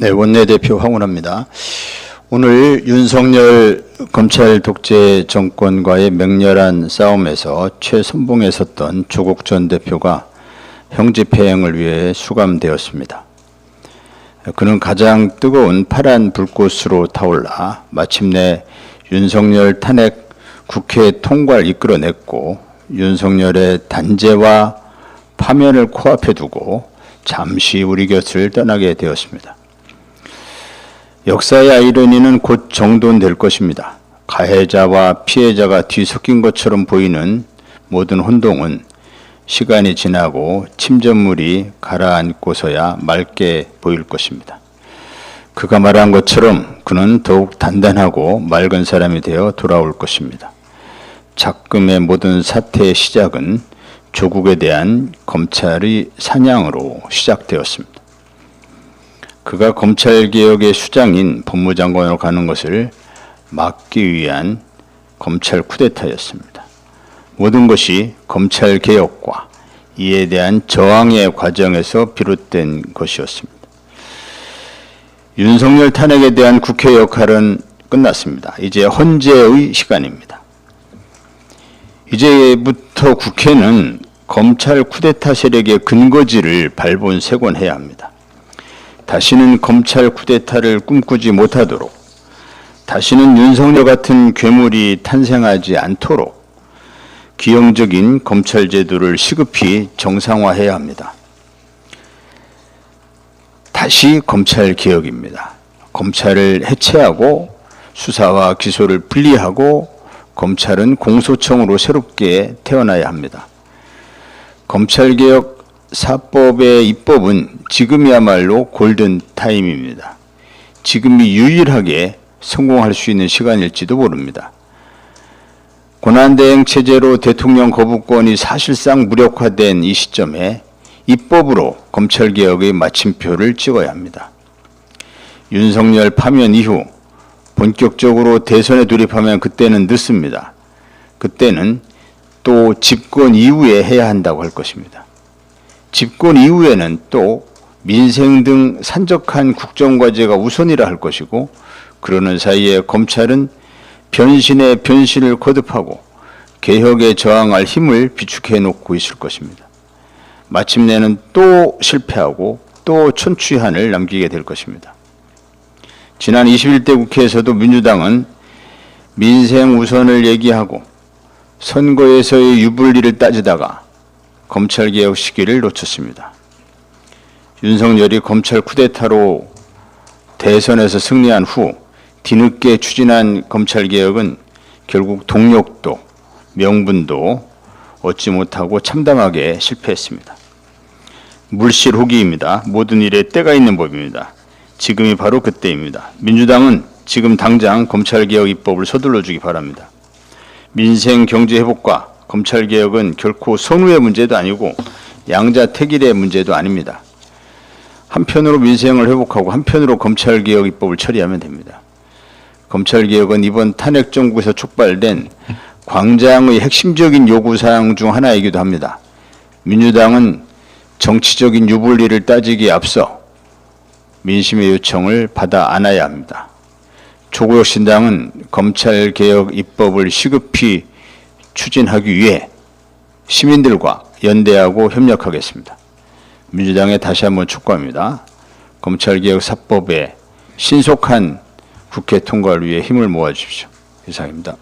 네, 원내대표 황운합니다. 오늘 윤석열 검찰 독재 정권과의 맹렬한 싸움에서 최선봉에 섰던 조국 전 대표가 형집회행을 위해 수감되었습니다. 그는 가장 뜨거운 파란 불꽃으로 타올라 마침내 윤석열 탄핵 국회 통과를 이끌어냈고 윤석열의 단죄와 파면을 코앞에 두고 잠시 우리 곁을 떠나게 되었습니다. 역사의 아이러니는 곧 정돈될 것입니다. 가해자와 피해자가 뒤섞인 것처럼 보이는 모든 혼동은 시간이 지나고 침전물이 가라앉고서야 맑게 보일 것입니다. 그가 말한 것처럼 그는 더욱 단단하고 맑은 사람이 되어 돌아올 것입니다. 작금의 모든 사태의 시작은 조국에 대한 검찰의 사냥으로 시작되었습니다. 그가 검찰개혁의 수장인 법무장관으로 가는 것을 막기 위한 검찰 쿠데타였습니다. 모든 것이 검찰개혁과 이에 대한 저항의 과정에서 비롯된 것이었습니다. 윤석열 탄핵에 대한 국회 역할은 끝났습니다. 이제 헌재의 시간입니다. 이제부터 국회는 검찰 쿠데타 세력의 근거지를 발본색원해야 합니다. 다시는 검찰 쿠데타를 꿈꾸지 못하도록 다시는 윤석열 같은 괴물이 탄생하지 않도록 기형적인 검찰 제도를 시급히 정상화해야 합니다. 다시 검찰 개혁입니다. 검찰을 해체하고 수사와 기소를 분리하고 검찰은 공소청으로 새롭게 태어나야 합니다. 검찰개혁 사법의 입법은 지금이야말로 골든 타임입니다. 지금이 유일하게 성공할 수 있는 시간일지도 모릅니다. 고난대행 체제로 대통령 거부권이 사실상 무력화된 이 시점에 입법으로 검찰개혁의 마침표를 찍어야 합니다. 윤석열 파면 이후 본격적으로 대선에 돌입하면 그때는 늦습니다. 그때는 또 집권 이후에 해야 한다고 할 것입니다. 집권 이후에는 또 민생 등 산적한 국정과제가 우선이라 할 것이고 그러는 사이에 검찰은 변신의 변신을 거듭하고 개혁에 저항할 힘을 비축해 놓고 있을 것입니다. 마침내는 또 실패하고 또 천추한을 남기게 될 것입니다. 지난 21대 국회에서도 민주당은 민생 우선을 얘기하고 선거에서의 유불리를 따지다가 검찰 개혁 시기를 놓쳤습니다. 윤석열이 검찰 쿠데타로 대선에서 승리한 후 뒤늦게 추진한 검찰 개혁은 결국 동력도 명분도 얻지 못하고 참담하게 실패했습니다. 물실 후기입니다. 모든 일에 때가 있는 법입니다. 지금이 바로 그때입니다. 민주당은 지금 당장 검찰개혁 입법을 서둘러 주기 바랍니다. 민생 경제 회복과 검찰 개혁은 결코 선후의 문제도 아니고 양자택일의 문제도 아닙니다. 한편으로 민생을 회복하고 한편으로 검찰 개혁 입법을 처리하면 됩니다. 검찰 개혁은 이번 탄핵 정국에서 촉발된 광장의 핵심적인 요구 사항 중 하나이기도 합니다. 민주당은 정치적인 유불리를 따지기에 앞서 민심의 요청을 받아 안아야 합니다. 조국 혁 신당은 검찰 개혁 입법을 시급히 추진하기 위해 시민들과 연대하고 협력하겠습니다. 민주당에 다시 한번 촉구합니다. 검찰개혁 사법의 신속한 국회 통과를 위해 힘을 모아 주십시오. 이상입니다.